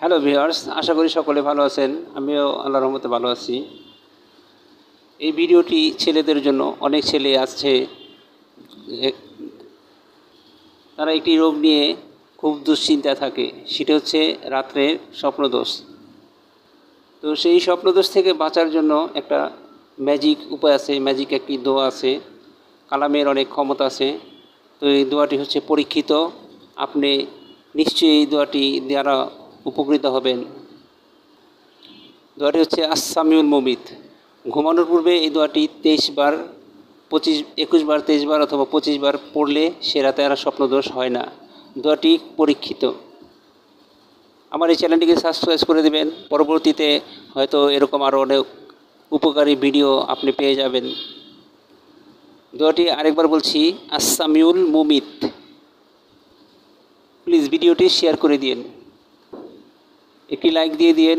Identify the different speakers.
Speaker 1: Hello viewers আশা করি সকলে ভালো আছেন। আমিও আল্লাহর রহমতে ভালো আছি। এই ভিডিওটি ছেলেদের জন্য, অনেক ছেলে আছে তারা একটি রোগ নিয়ে খুব দুশ্চিন্তা থাকে। সেটা হচ্ছে রাত্রের স্বপ্নদোষ। তো সেই স্বপ্নদোষ থেকে বাঁচার জন্য একটা ম্যাজিক উপায় আছে ম্যাজিক একটি দোয়া আছে। কালামের অনেক ক্ষমতা আছে। তো এই দোয়াটি হচ্ছে পরীক্ষিত। আপনি নিশ্চয়ই এই দোয়াটি দ্বারা উপকৃত হবেন। দোয়াটি হচ্ছে আসামিউল মুমিত। ঘুমানোর পূর্বে এই দোয়াটি তেইশ বার, পঁচিশ, একুশ বার, তেইশ বার অথবা পঁচিশ বার পড়লে সে রাতে আর স্বপ্নদোষ হয় না। দোয়াটি পরীক্ষিত। আমার এই চ্যানেলটিকে সাবস্ক্রাইব করে দেবেন। পরবর্তীতে হয়তো এরকম আরও অনেক উপকারী ভিডিও আপনি পেয়ে যাবেন। দোয়াটি আরেকবার বলছি আসামিউল মুমিত। প্লিজ ভিডিওটি শেয়ার করে দিন একটি লাইক দিয়ে দিন